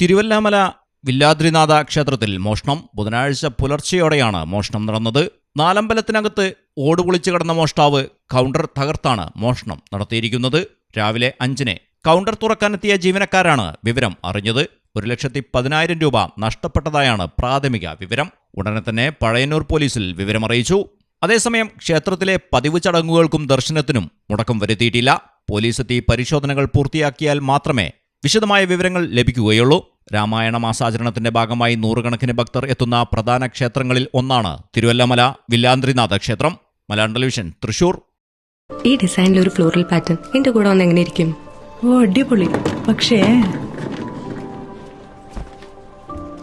തിരുവല്ലാമല വില്ലാദ്രിനാഥ ക്ഷേത്രത്തിൽ മോഷണം. ബുധനാഴ്ച പുലർച്ചെയോടെയാണ് മോഷണം നടന്നത്. നാലമ്പലത്തിനകത്ത് ഓട് പൊളിച്ചു കടന്ന മോഷ്ടാവ് കൗണ്ടർ തകർത്താണ് മോഷണം നടത്തിയിരിക്കുന്നത്. രാവിലെ അഞ്ചിന് കൗണ്ടർ തുറക്കാനെത്തിയ ജീവനക്കാരാണ് വിവരം അറിഞ്ഞത്. ഒരു ലക്ഷത്തി പതിനായിരം രൂപ നഷ്ടപ്പെട്ടതായാണ് പ്രാഥമിക വിവരം. ഉടനെ തന്നെ പഴയന്നൂർ പോലീസിൽ വിവരമറിയിച്ചു അതേസമയം ക്ഷേത്രത്തിലെ പതിവ് ചടങ്ങുകൾക്കും ദർശനത്തിനും മുടക്കം വരുത്തിയിട്ടില്ല. പോലീസ് എത്തി പരിശോധനകൾ പൂർത്തിയാക്കിയാൽ മാത്രമേ വിശദമായ വിവരങ്ങൾ ലഭിക്കുകയുള്ളൂ. രാമായണ മാസാചരണത്തിന്റെ ഭാഗമായി നൂറുകണക്കിന് ഭക്തർ എത്തുന്ന പ്രധാന ക്ഷേത്രങ്ങളിൽ ഒന്നാണ് തിരുവല്ലമല വില്ലാന്ത്രിനാഥ ക്ഷേത്രം. മലയാളം ടെലിവിഷൻ തൃശൂർ. ഈ ഡിസൈനിൽ ഒരു ഫ്ലോറൽ പാറ്റേൺ. എന്റെ കൂടെ ഒന്ന് എങ്ങനെ ഇരിക്കും? ഓ അടിപൊളി. പക്ഷേ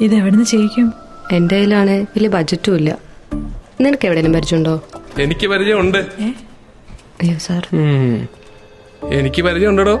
ഇതെവിടുന്ന് ചെയ്യിക്കും? എന്റെ കയ്യിലാണ്. വലിയ ബജറ്റും ഇല്ല. നിനക്ക് എവിടെയും പരിചയമുണ്ടോ? എനിക്ക് പരിചയമുണ്ട്. അയ്യോ സാർ. എനിക്ക് പരിചയമുണ്ടോ